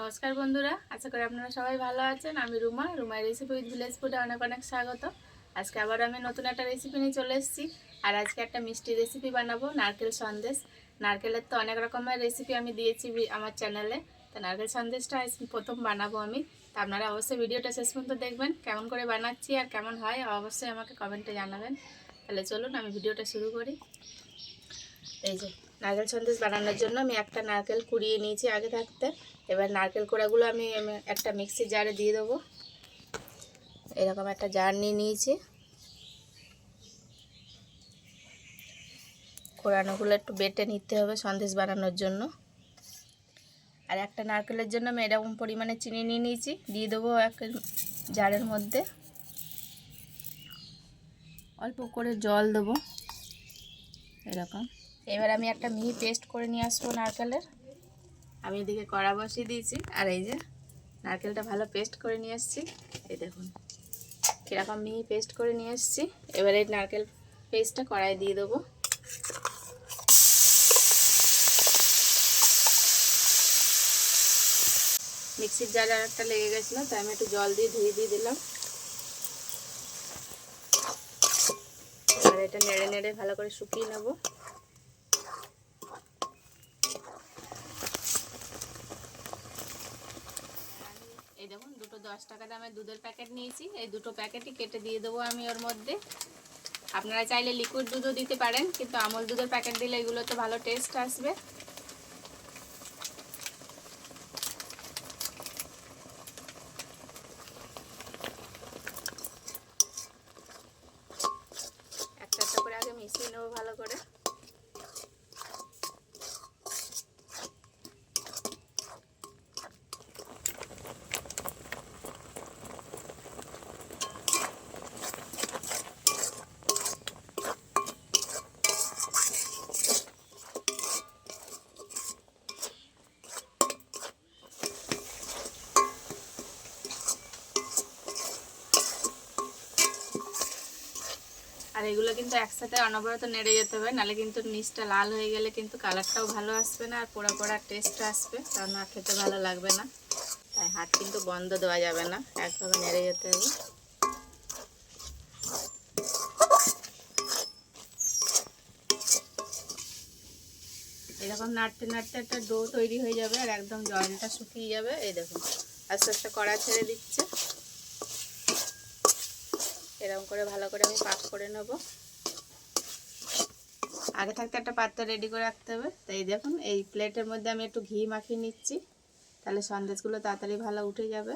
নমস্কার বন্ধুরা, আশা করি আপনারা সবাই ভালো আছেন। আমি রুমা, রুমার রেসিপি উইথ ভিলেজ ফুডে অনেক অনেক স্বাগত। আজকে আবার আমি নতুন একটা রেসিপি নিয়ে চলে এসেছি। আর আজকে একটা মিষ্টি রেসিপি বানাবো, নারকেল সন্দেশ। নারকেলের তো অনেক রকমের রেসিপি আমি দিয়েছি আমার চ্যানেলে তো নারকেল সন্দেশটা প্রথম বানাবো আমি। তো আপনারা অবশ্যই ভিডিওটা শেষ পর্যন্ত দেখবেন, কেমন করে বানাচ্ছি আর কেমন হয়, অবশ্যই আমাকে কমেন্টে জানাবেন। তাহলে চলুন আমি ভিডিওটা শুরু করি। এই যে নারকেল সন্দেশ বানানোর জন্য আমি একটা নারকেল কুড়িয়ে নিয়েছি আগে থাকতে। এবার নারকেল কোড়াগুলো আমি একটা মিক্সি জারে দিয়ে দেবো। এরকম একটা জার নিয়ে নিয়েছি। কোড়ানোগুলো একটু বেটে নিতে হবে সন্দেশ বানানোর জন্য। আর একটা নারকেলের জন্য আমি এরকম পরিমাণে চিনি নিয়ে নিয়েছি। দিয়ে দেবো এক জারের মধ্যে। অল্প করে জল দেবো। এরকম। এবার আমি একটা মিহি পেস্ট করে নিয়ে আসব নারকেলের। আমি এদিকে কড়া বসিয়ে দিয়েছি, আর এই যে নারকেলটা ভালো পেস্ট করে নিয়ে এসেছি। এই দেখুন, কীরকম মিহি পেস্ট করে নিয়ে এসেছি। এবার এই নারকেল পেস্টটা কড়াই দিয়ে দেবো। মিক্সির জার আর একটা লেগে গেছিল, তাই আমি একটু জল দিয়ে ধুয়ে দিয়ে দিলাম। আর এটা নেড়ে নেড়ে ভালো করে শুকিয়ে নেব এই দেখুন দুটো দশ টাকা দামের দুধের প্যাকেট নিয়েছি। এই দুটো প্যাকেটই কেটে দিয়ে দেবো আমি ওর মধ্যে। আপনারা চাইলে লিকুইড দুধও দিতে পারেন, কিন্তু আমল দুধের প্যাকেট দিলে এগুলো তো ভালো টেস্ট আসবে একটা একটা করে আগে মিশিয়ে নেব ভালো করে আর এগুলো কিন্তু একসাথে অনবরত নেড়ে যেতে হবে নাহলে কিন্তু নিচটা লাল হয়ে গেলে কিন্তু কালারটাও ভালো আসবে না, আর পোড়া পোড়া টেস্ট আসবে, কারণ আর খেতে ভালো লাগবে না। তাই হাত কিন্তু বন্ধ দেওয়া যাবে না, একভাবে নেড়ে যেতে হবে। এরকম নাড়তে নাড়তে একটা ডো তৈরি হয়ে যাবে, আর একদম জলটা শুকিয়ে যাবে, এই দেখুন। আস্তে আস্তে কড়া ছেড়ে দিচ্ছে। এরকম করে ভালো করে আমি পাক করে নেব। আগে থাকতে একটা পাত্র রেডি করে রাখতে হবে। তো এই দেখুন, এই প্লেটের মধ্যে আমি একটু ঘি মাখিয়ে নিচ্ছি। তাহলে সন্দেশগুলো তাড়াতাড়ি ভালো উঠে যাবে।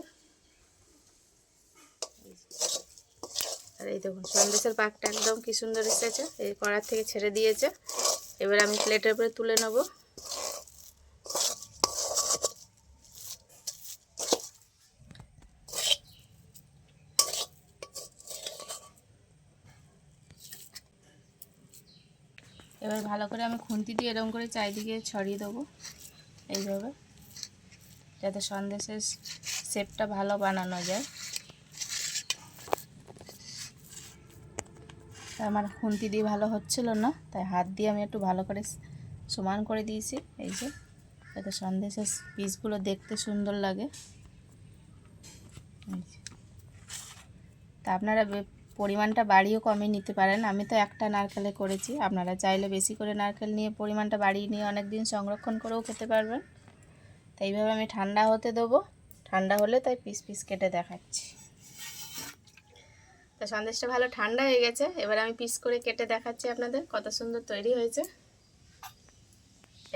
আর এই দেখুন, সন্দেশের পাকটা একদম কি সুন্দর এসেছে। এই কড়ার থেকে ছেড়ে দিয়েছে। এবার আমি প্লেটের উপরে তুলে নেব। এবার ভালো করে আমি খুন্তি দিয়ে এরকম করে চারিদিকে ছড়িয়ে দেবো এইভাবে, যাতে সন্দেশের শেপটা ভালো বানানো যায়। আমার খুন্তি দিয়ে ভালো হচ্ছিল না, তাই হাত দিয়ে আমি একটু ভালো করে সমান করে দিয়েছি, এই যে, যাতে সন্দেশের পিসগুলো দেখতে সুন্দর লাগে। তা আপনারা পরিমাণটা বাড়িয়েও কমে নিতে পারেন। আমি তো একটা নারকেলে করেছি। আপনারা চাইলে বেশি করে নারকেল নিয়ে পরিমাণটা বাড়িয়ে নিয়ে অনেক দিন সংরক্ষণ করেও খেতে পারবেন। তাই এইভাবে আমি ঠান্ডা হতে দেবো। ঠান্ডা হলে তাই পিস পিস কেটে দেখাচ্ছি। তো সন্দেশটা ভালো ঠান্ডা হয়ে গেছে। এবার আমি পিস করে কেটে দেখাচ্ছি আপনাদের কত সুন্দর তৈরি হয়েছে।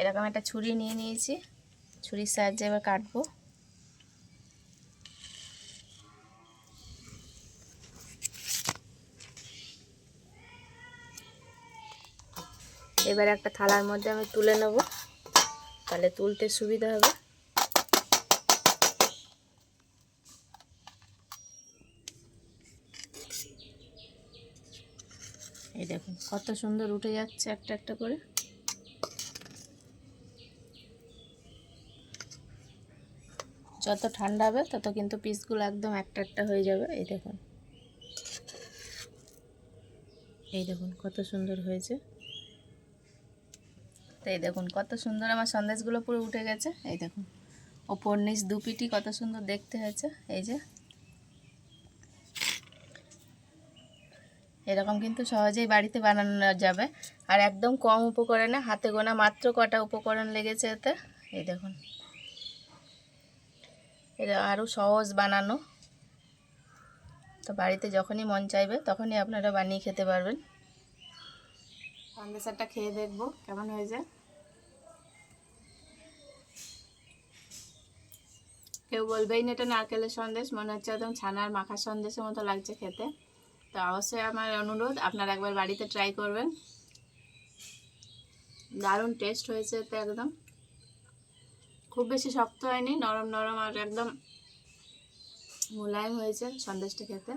এরকম একটা ছুরি নিয়ে নিয়েছি। ছুরির সাহায্যে এবার কাটবো। এবার একটা থালার মধ্যে আমি তুলে নেব। তাহলে তুলতে সুবিধা হবে। এই দেখুন, কত সুন্দর উঠে যাচ্ছে একটা একটা করে। যত ঠান্ডা হবে, তত কিন্তু পিসগুলো একদম একটা একটা হয়ে যাবে। এই দেখুন। এই দেখুন, কত সুন্দর হয়েছে। তো এই দেখুন কত সুন্দর আমার সন্দেশগুলো পুরো উঠে গেছে। এই দেখুন, ওপর নিচ দুপিটি কত সুন্দর দেখতে হয়েছে। এই যে, এরকম কিন্তু সহজেই বাড়িতে বানানো যাবে। আর একদম কম উপকরণে, হাতে গোনা মাত্র কটা উপকরণ লেগেছে এতে। এই দেখুন, এটা আরও সহজ বানানো। তো বাড়িতে যখনই মন চাইবে, তখনই আপনারা বানিয়ে খেতে পারবেন। সন্দেশারটা খেয়ে দেখব, কেমন হয়েছে? কেউ বলবেই না এটা নারকেলের সন্দেশ, মনে হচ্ছে একদম ছানার মাখা সন্দেশের মতো লাগছে খেতে। তো অবশ্যই আমার অনুরোধ, আপনারা একবার বাড়িতে ট্রাই করবেন। দারুণ টেস্ট হয়েছে এতে একদম। খুব বেশি শক্ত হয়নি, নরম নরম আর একদম মোলায়েম হয়েছে সন্দেশটা খেতে।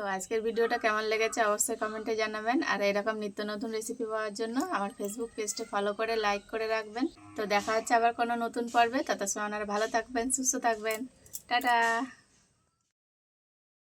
তো আজকের ভিডিওটা কেমন লেগেছে অবশ্যই কমেন্টে জানাবেন। আর এরকম নিত্য নতুন রেসিপি পাওয়ার জন্য আমার ফেসবুক পেজটা ফলো করে লাইক করে রাখবেন। তো দেখা হচ্ছে আবার কোনো নতুন পর্বে। তত সময় ভালো থাকবেন, সুস্থ থাকবেন। টাটা!